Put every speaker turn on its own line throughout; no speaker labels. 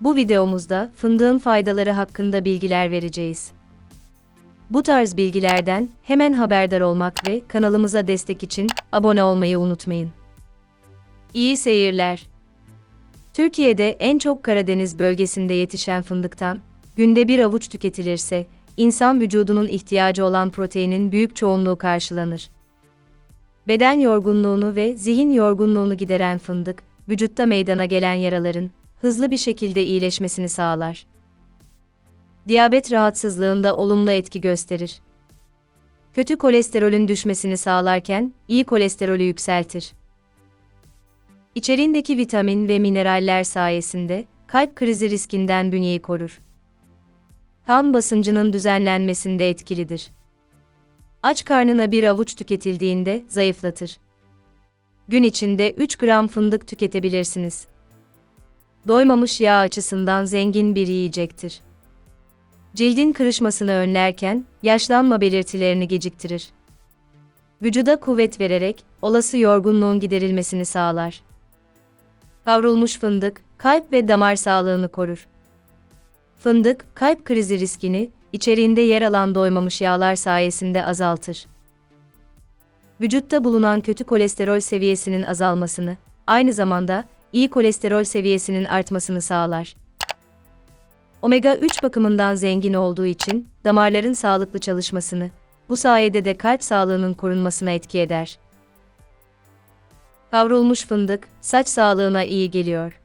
Bu videomuzda fındığın faydaları hakkında bilgiler vereceğiz. Bu tarz bilgilerden hemen haberdar olmak ve kanalımıza destek için abone olmayı unutmayın. İyi seyirler. Türkiye'de en çok Karadeniz bölgesinde yetişen fındıktan günde bir avuç tüketilirse insan vücudunun ihtiyacı olan proteinin büyük çoğunluğu karşılanır. Beden yorgunluğunu ve zihin yorgunluğunu gideren fındık, vücutta meydana gelen yaraların hızlı bir şekilde iyileşmesini sağlar. Diyabet rahatsızlığında olumlu etki gösterir. Kötü kolesterolün düşmesini sağlarken iyi kolesterolü yükseltir. İçeriğindeki vitamin ve mineraller sayesinde kalp krizi riskinden bünyeyi korur. Kan basıncının düzenlenmesinde etkilidir. Aç karnına bir avuç tüketildiğinde zayıflatır. Gün içinde 3 gram fındık tüketebilirsiniz. Doymamış yağ açısından zengin bir yiyecektir. Cildin kırışmasını önlerken yaşlanma belirtilerini geciktirir. Vücuda kuvvet vererek olası yorgunluğun giderilmesini sağlar. Kavrulmuş fındık kalp ve damar sağlığını korur. Fındık kalp krizi riskini içeriğinde yer alan doymamış yağlar sayesinde azaltır. Vücutta bulunan kötü kolesterol seviyesinin azalmasını, aynı zamanda iyi kolesterol seviyesinin artmasını sağlar. Omega 3 bakımından zengin olduğu için damarların sağlıklı çalışmasını, bu sayede de kalp sağlığının korunmasına etki eder. Kavrulmuş fındık saç sağlığına iyi geliyor.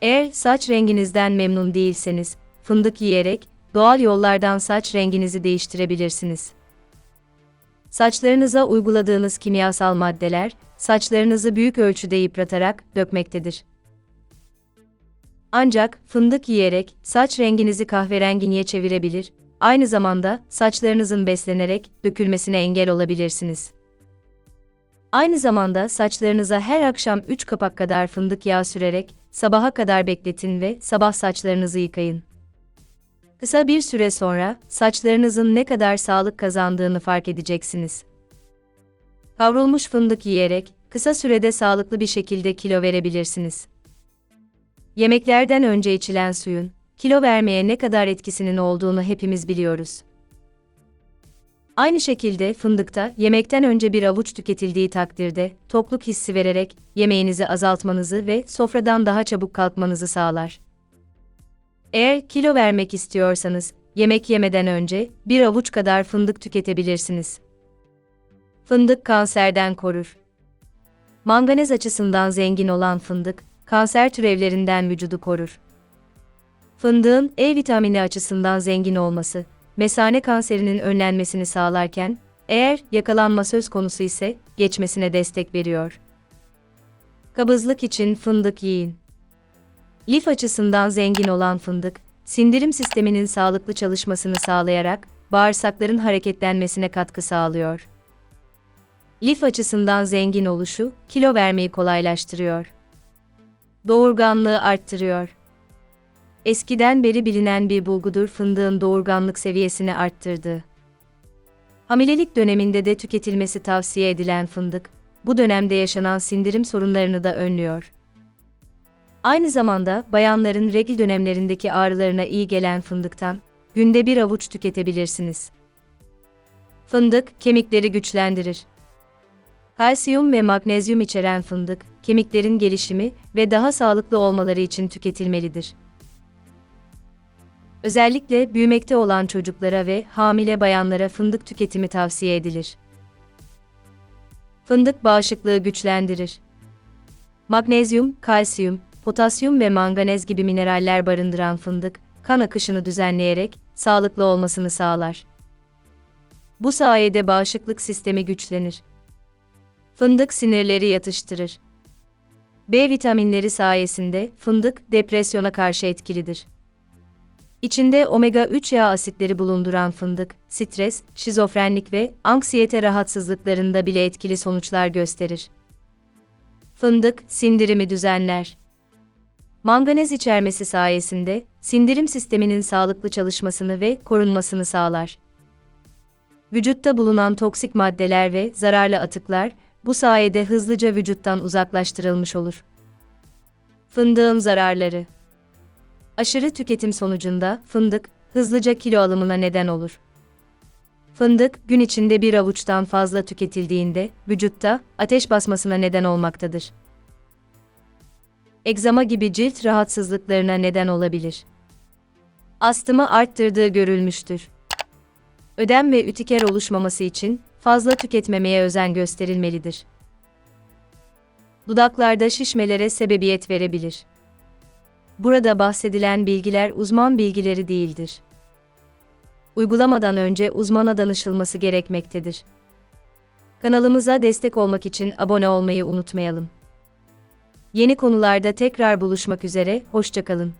Eğer saç renginizden memnun değilseniz, fındık yiyerek doğal yollardan saç renginizi değiştirebilirsiniz. Saçlarınıza uyguladığınız kimyasal maddeler, saçlarınızı büyük ölçüde yıpratarak dökmektedir. Ancak fındık yiyerek saç renginizi kahverengiye çevirebilir, aynı zamanda saçlarınızın beslenerek dökülmesine engel olabilirsiniz. Aynı zamanda saçlarınıza her akşam 3 kapak kadar fındık yağı sürerek sabaha kadar bekletin ve sabah saçlarınızı yıkayın. Kısa bir süre sonra saçlarınızın ne kadar sağlık kazandığını fark edeceksiniz. Kavrulmuş fındık yiyerek kısa sürede sağlıklı bir şekilde kilo verebilirsiniz. Yemeklerden önce içilen suyun kilo vermeye ne kadar etkisinin olduğunu hepimiz biliyoruz. Aynı şekilde fındıkta yemekten önce bir avuç tüketildiği takdirde tokluk hissi vererek yemeğinizi azaltmanızı ve sofradan daha çabuk kalkmanızı sağlar. Eğer kilo vermek istiyorsanız yemek yemeden önce bir avuç kadar fındık tüketebilirsiniz. Fındık kanserden korur. Manganez açısından zengin olan fındık, kanser türevlerinden vücudu korur. Fındığın E vitamini açısından zengin olması, mesane kanserinin önlenmesini sağlarken, eğer yakalanma söz konusu ise geçmesine destek veriyor. Kabızlık için fındık yiyin. Lif açısından zengin olan fındık, sindirim sisteminin sağlıklı çalışmasını sağlayarak bağırsakların hareketlenmesine katkı sağlıyor. Lif açısından zengin oluşu kilo vermeyi kolaylaştırıyor. Doğurganlığı arttırıyor. Eskiden beri bilinen bir bulgudur fındığın doğurganlık seviyesini arttırdı. Hamilelik döneminde de tüketilmesi tavsiye edilen fındık, bu dönemde yaşanan sindirim sorunlarını da önlüyor. Aynı zamanda bayanların regl dönemlerindeki ağrılarına iyi gelen fındıktan günde bir avuç tüketebilirsiniz. Fındık kemikleri güçlendirir. Kalsiyum ve magnezyum içeren fındık, kemiklerin gelişimi ve daha sağlıklı olmaları için tüketilmelidir. Özellikle büyümekte olan çocuklara ve hamile bayanlara fındık tüketimi tavsiye edilir. Fındık bağışıklığı güçlendirir. Magnezyum, kalsiyum, potasyum ve manganez gibi mineraller barındıran fındık, kan akışını düzenleyerek sağlıklı olmasını sağlar. Bu sayede bağışıklık sistemi güçlenir. Fındık sinirleri yatıştırır. B vitaminleri sayesinde fındık depresyona karşı etkilidir. İçinde omega 3 yağ asitleri bulunduran fındık, stres, şizofrenlik ve anksiyete rahatsızlıklarında bile etkili sonuçlar gösterir. Fındık sindirimi düzenler. Manganez içermesi sayesinde sindirim sisteminin sağlıklı çalışmasını ve korunmasını sağlar. Vücutta bulunan toksik maddeler ve zararlı atıklar bu sayede hızlıca vücuttan uzaklaştırılmış olur. Fındığın zararları Aşırı tüketim sonucunda fındık hızlıca kilo alımına neden olur. Fındık gün içinde bir avuçtan fazla tüketildiğinde vücutta ateş basmasına neden olmaktadır. Egzama gibi cilt rahatsızlıklarına neden olabilir. Astımı arttırdığı görülmüştür. Ödem ve ütiker oluşmaması için fazla tüketmemeye özen gösterilmelidir. Dudaklarda şişmelere sebebiyet verebilir. Burada bahsedilen bilgiler uzman bilgileri değildir. Uygulamadan önce uzmana danışılması gerekmektedir. Kanalımıza destek olmak için abone olmayı unutmayalım. Yeni konularda tekrar buluşmak üzere, hoşçakalın.